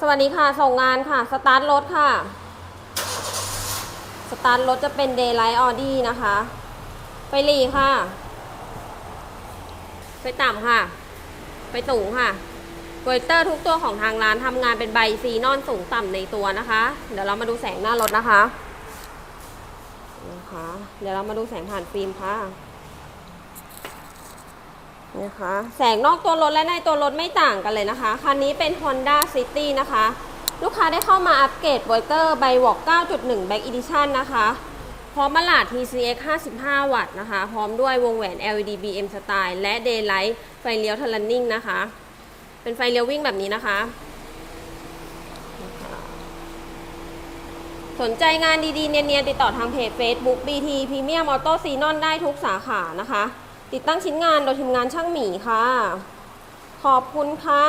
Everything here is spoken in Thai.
สวัสดีค่ะ ส่งงานค่ะ สตาร์ทรถค่ะ สตาร์ทรถจะเป็น Daylight Audi นะคะไฟหลีค่ะไฟต่ำค่ะไฟสูงค่ะโปรเจคเตอร์ทุกตัวของทางร้านทำงานเป็นใบซีนอนสูงต่ำในตัวนะคะ เดี๋ยวเรามาดูแสงหน้ารถนะคะนะคะ เดี๋ยวเรามาดูแสงผ่านฟิล์มค่ะ นะคะแสงนอกตัวรถและในตัวรถไม่ต่างกันเลยนะคะคันนี้เป็น Honda City นะคะ ลูกค้าได้เข้ามาอัปเกรด v o i t e r b y w a l k 9.1 Back Edition นะคะพร้อมมาลาด TCX 55 วัตต์นะคะ พร้อมด้วยวงแหวน LED BM Style และ Daylight ไฟเลี้ยว Turning นะคะ เป็นไฟเลี้ยววิ่งแบบนี้นะคะ สนใจงานดีๆ เนียนๆ ติดต่อทางเพจ Facebook BT Premium Auto Xenon ได้ทุกสาขานะคะ ติดตั้งชิ้นงานโดยทีมงานช่างหมีค่ะ ขอบคุณค่ะ